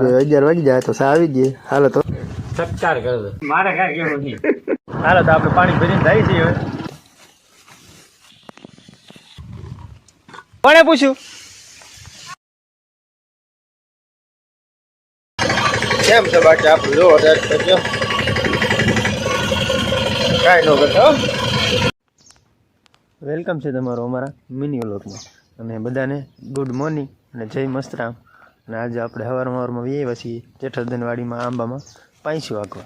અગિયાર વાગી જાય તો સા આવી જઈએ. હાલો તો. સત્કાર કરો મારે કાંઈ કેવું નહીં. હાલો તો આપણે પાણી ભરીને જાય છે હવે. કોણે પૂછ્યું? કેમ છે બાકી આપણું? જો કરજો કાંઈ ન કરતો વેલકમ છે તમારો અમારા મિની વ્લોગમાં. અને બધાને ગુડ મોર્નિંગ અને જય મસ્તરામ. અને આજે આપણે સવારમાં સવારમાં વીએ પછી જેઠરદનવાડીમાં આંબામાં પાંચી વાગવા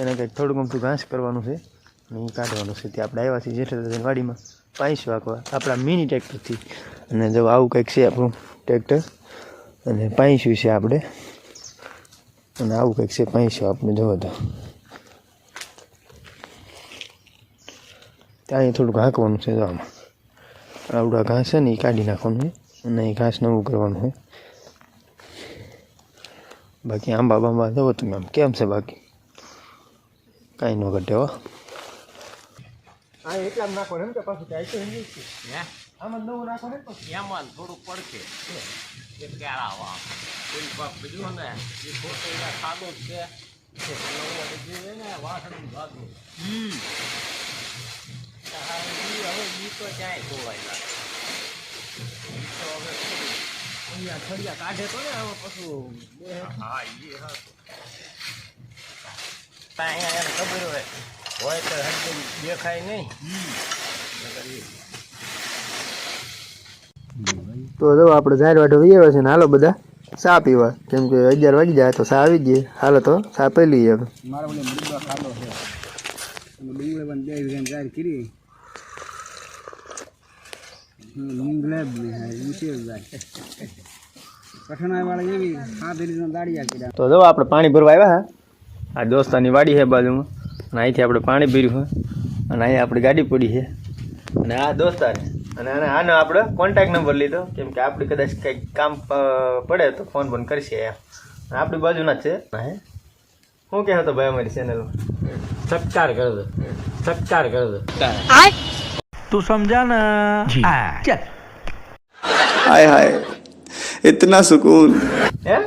એને કંઈક થોડું ગમતું ઘાસ કરવાનું છે. અને એ કાઢવાનું છે. તે આપણે આવ્યા છીએ જેઠરદનવાડીમાં પાંચી વાગવા આપણા મિની ટ્રેક્ટરથી. અને જો આવું કંઈક છે આપણું ટ્રેક્ટર. અને પાંચ્યું છે આપણે. અને આવું કંઈક છે પાંચ્યું આપણે જોવો તો. ત્યાં થોડુંક હાંકવાનું છે આમાં. આવડા ઘાસ છે ને એ કાઢી નાખવાનું છે. અને એ ઘાસ નવું કરવાનું છે. બાકી આંબા બાંબા જવો તમે આમ કેમ છે બાકી? કાંઈ ન ઘટે હો. એટલા નાખો એમ કે પાછું આમાં નવું નાખો ને એમાં થોડું પડશે. ક્યારે આવા કોઈ પાક બીજું ને એ છે. ને વાસણનું ભાગનું હવે ગીતો તો જાય. ધોવાઈ તો હવે અહીંયા થળિયા કાઢે તો ને આમાં પાછું હા એ હતું અહીંયા એને ખબર હોય હોય તો હરદમ દેખાય નહીં. તો જો આપણે જાહેર વાટો વીએ છે ને હાલો બધા સા પીવા. કેમ કે અગિયાર વાગી જાય તો સા આવી જઈએ હાલો તો સા પી લઈએ મારા બોલે મૃદા ખાડો છે. ડુંગળી પણ બે ગાય કરી. એવી હાથ રીતના તો જો આપણે પાણી ભરવા આવ્યા હા. આ દોસ્તાની વાડી છે બાજુમાં. અને અહીંથી આપણે પાણી ભર્યું છે. અને અહીંયા આપણી ગાડી પડી છે. અને આ દોસ્તાર. અને આને આનો આપણે કોન્ટેક્ટ નંબર લીધો. કેમ કે આપણે કદાચ કંઈક કામ પડે તો ફોન ફોન કરશે એમ. આપણી બાજુના જ છે. હે શું કહેતો હતો ભાઈ અમારી ચેનલમાં સત્કાર કરજો. સત્કાર કરજો हाय हाय इतना सुकून હે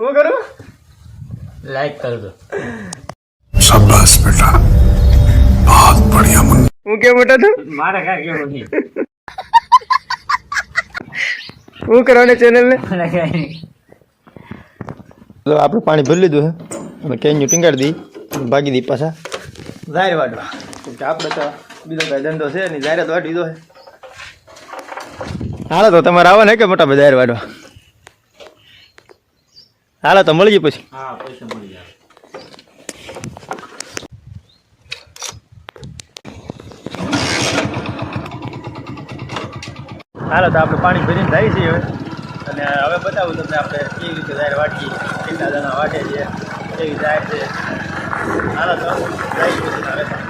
શું કરું લાઈક કરજો शाबाश बेटा बहुत बढ़िया मुन्ना હું કેમ મોટા તું મારે કાંઈ કેવું નહીં શું કરવાની ચેનલને મારે કાંઈ તો આપણે પાણી ભરી લીધું છે અને કેન્યુ ટીંગાડી દી ભાગી દી પાછા ઝાર વાટવા કેમ કે આપણે તો બીજો કાંઈ ધંધો છે નહીં વાટી દીધો છે. હાલો તો તમારે આવો ને કે મોટા ભાઈ વાટવા હાલો તો મળી પછી. હા પૈસા મળી જાય હાલો તો આપણે પાણી ભરીને જાય છે હવે. અને હવે બતાવું તમને આપણે કેવી રીતે જાહેર વાટીએ કેટલા જણા વાટે છે કેવી જાહેર છે. હાલો તો જાય પછી હવે.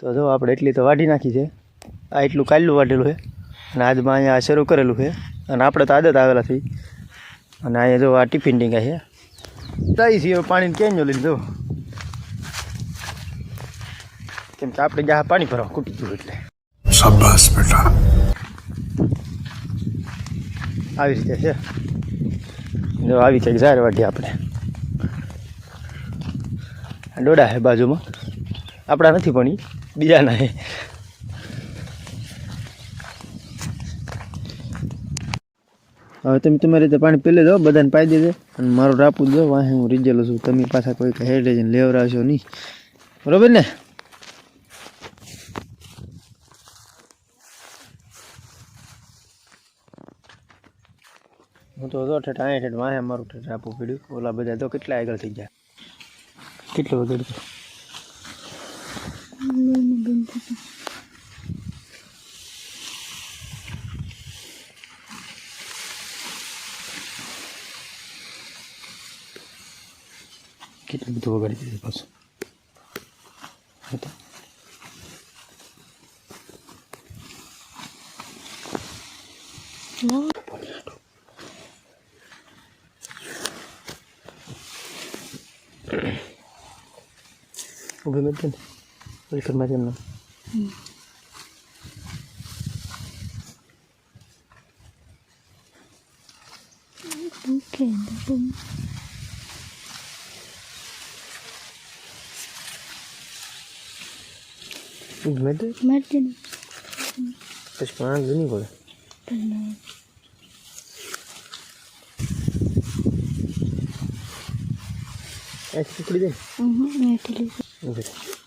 તો જો આપણે એટલી તો વાઢી નાખી છે. આ એટલું કાલું વાઢેલું છે. અને આજમાં અહીંયા શરૂ કરેલું છે. અને આપણે તો આદત આવેલા થઈ અને અહીંયા જો આ ટિફિન ટીંગા છે. તાઈ છે પાણીને કેન્યો લઈને જો. કેમ કે આપણે ગયા પાણી ભરવા કૂટી ગયું એટલે. આવી રીતે છે. જો આવી કંઈક ઝાર વાઢી આપણે. ડોડા છે બાજુમાં. આપણા નથી પણ બીજાના છે. હવે તમે તમારી રીતે પાણી પી લેજો, બધાને પાઈ દેજો. અને મારું રાપું દો વાહે હું રીજેલો છું. તમે પાછા કોઈ હેડે જઈને લેવરાવશો નહીં. બરોબર ને? હું તો જો ઠેઠ ઠેઠ વાહે મારું ઠેઠ આપવું પીડ્યું. ઓલા બધા તો કેટલા આગળ થઈ ગયા? કેટલું વગર કેટલું બધું વગાડી દીધું પાછું હા તો. ઊભી મત ને વેલકમ એમને મેં તો મરજે ને પછી પાંચ નહીં પડે પણ એ પકડી દે મેં એટલી ઊભી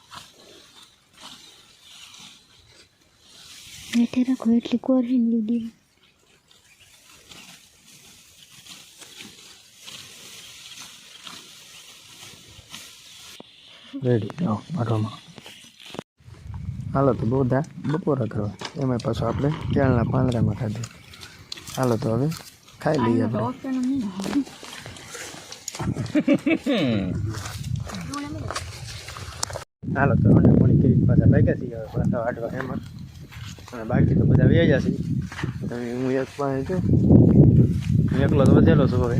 મેઠે રાખો એટલી કોર હે લીધી રેડી આવો આટવામાં હાલો તો બધા બપોરા કરવા. એમાં પાછું આપણે કેળના પાંદડામાં ખાધું. હાલો તો હવે ખાઈ લઈએ આપણે. હાલો તો મને પાણી કરી પાછા લાગ્યા છીએ હવે પાછા વાટવા. એમાં અને બાકી તો બધા વ્યાજ્યા છે. હવે હું એક પાસે છું. હું એકલો તો વધેલો છું હવે.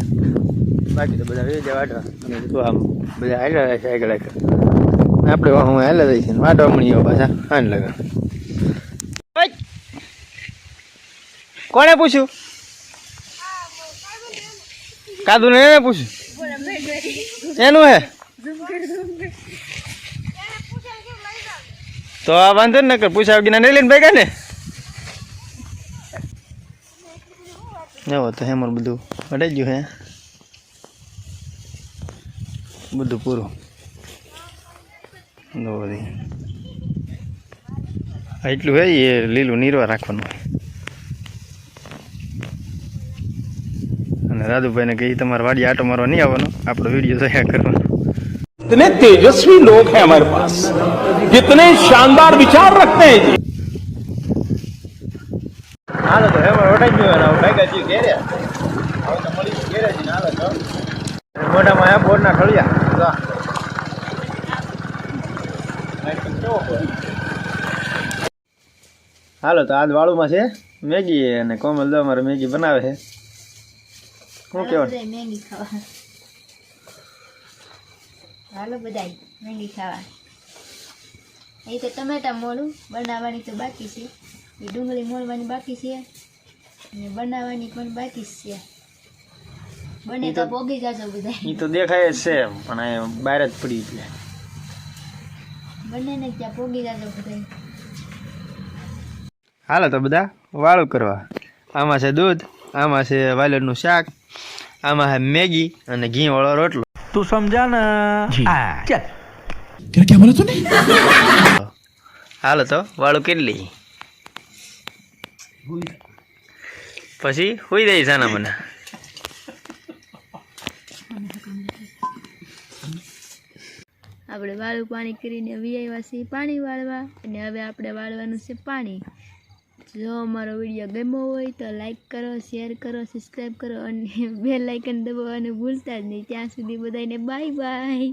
બાકી તો બધા વ્યાજ્યા વાટવા અને તો આમ બધા આગળ છે આગળ આગળ આપણે હું હાલ્યા જઈ છે વાટવા મળીએ પાછા. આન લગા કોણે પૂછ્યું? કાદુ ને એને પૂછ્યું એનું હે? તો આ વાંધો ન કર પૂછા વગર નહીં લઈને ભેગા ને? એવો તો હેમર બધું હટાઈ ગયું હે. બધું પૂરું. આ એટલું હે એ લીલું નીરવા રાખવાનું. અને રાધુભાઈને કહી તમારે વાડી આટો મારવા નહીં આવવાનો. આપણો વીડિયો જોયા કરવાનો. कितने तेजस्वी लोग हैं हमारे पास कितने शानदार विचार रखते हैं जी હાલો તો હેમર વટાઈ ગયો અને હવે ભાગ્યા છીએ ઘેરે હવે તો મળી ઘેરે જ ને હાલો તો મોઢામાં આ બોરના ઠળિયા જો. લાઈટિંગ કેવો હોય. હાલો તો આજ વાળુમાં છે મેગી અને કોમલ દો અમારે મેગી બનાવે છે શું કહેવાનું મેંગી ખાવા હાલો બધા મેંગી ખાવા. એ તો ટમેટા મોળું બનાવવાની તો બાકી છે. એ ડુંગળી મોળવાની બાકી છે. અને બનાવવાની પણ બાકી છે. બને તો પોગી જાજો બધા એ તો દેખાય જ છે પણ આ બહાર જ પડી એટલે બંને ને ત્યાં પોગી જાજો બધા હાલો તો બધા વાળું કરવા. આમાં છે દૂધ આમાં છે વાલરનું શાક આમાં છે મેગી અને ઘી વાળો રોટલો. तू समझा ना चल क्या क्या बोला तूने હાલો તો વાળું કેટલી પછી હુઈ દઈ સાના મને આપણે વાળું પાણી કરીને વી આવ્યા છીએ પાણી વાળવા અને હવે આપણે વાળવાનું છે પાણી જો અમારો વીડિયો ગમ્યો હોય તો લાઈક કરો શેર કરો સબસ્ક્રાઈબ કરો અને બેલ લાઇકન દબાવવાનું ભૂલતા જ નહીં. ત્યાં સુધી બધાને બાય બાય